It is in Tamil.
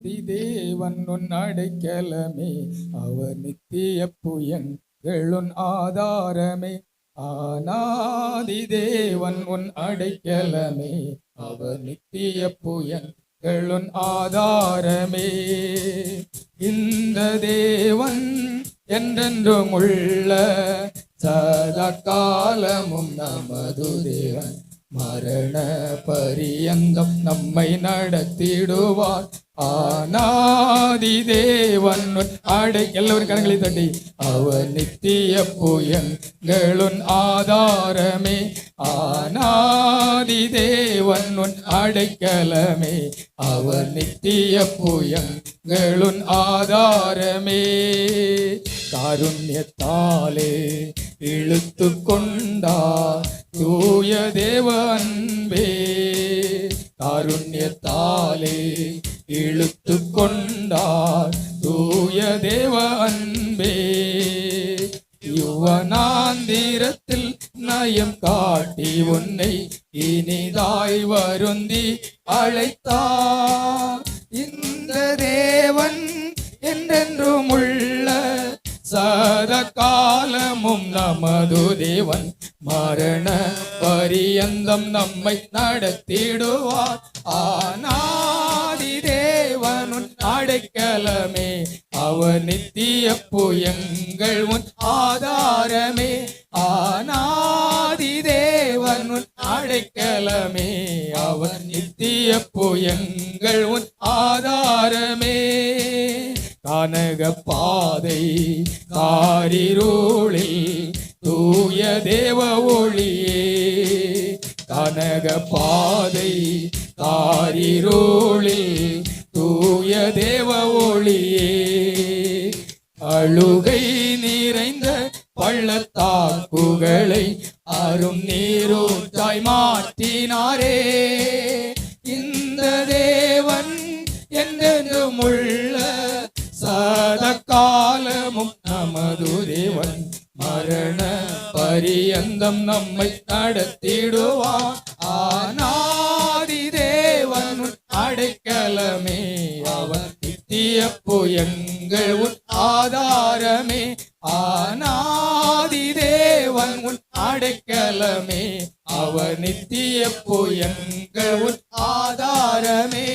தி தேவன் உன் அடைக்கலமே அவர் நித்திய புயங்களுன் ஆதாரமே. ஆனாதி தேவன் உன் அடைக்கலமே அவர் நித்திய புயங்களுன் ஆதாரமே. இந்த தேவன் என்றென்றும் உள்ள சதா காலமும் நமது தேவன். மரண பரியந்தம் நம்மை நடத்திடுவார். ஆனாதி தேவன் ஆடை எல்லோரும் கரங்களை தட்டி அவர் நித்திய புயங்களுன் ஆதாரமே. ஆனாதி தேவன் அடைக்கலமே அவர் நித்திய புயங்களுன் ஆதாரமே. காருண்யத்தாலே இழுத்து கொண்டார் தூய தேவன்பே காருண்யத்தாலே இழுத்து கொண்டார் தூய தேவ அன்பே யுவனாந்திரத்தில் நயம் காட்டி உன்னை இனிதாய் வருந்தி அழைத்தார். இந்த தேவன் என்றென்றும் உள்ள சத காலமும் நமது தேவன் மரண பரியந்தம் நம்மை நடத்திடுவார். ஆனாதி அடைக்கலமே அவர் நித்திய புயங்கள் உன் ஆதாரமே. ஆனாதி தேவன் உன் அடைக்கலமே. அவர் நித்திய புயங்கள் உன் ஆதாரமே. கனக பாதை காரிருளில் தூய தேவ ஒளியே. கனக பாதை காரிருளில் தூய தேவ அழுகை நிறைந்த பள்ளத்தாக்குகளை அரும் நீரூற்றாய் மாற்றினாரே. இந்த தேவன் என்றென்றும் உள்ள சத காலமும் நமது தேவன் மரண பரியந்தம் நம்மை நடத்திடுவார் ஆனாதி தேவன் அடைக்கலமே. அவர் நித்திய புயங்கள் உன் ஆதாரமே ஆனாதி தேவன் உன் அடைக்கலமே. அவர் நித்திய புயங்கள் உன் ஆதாரமே.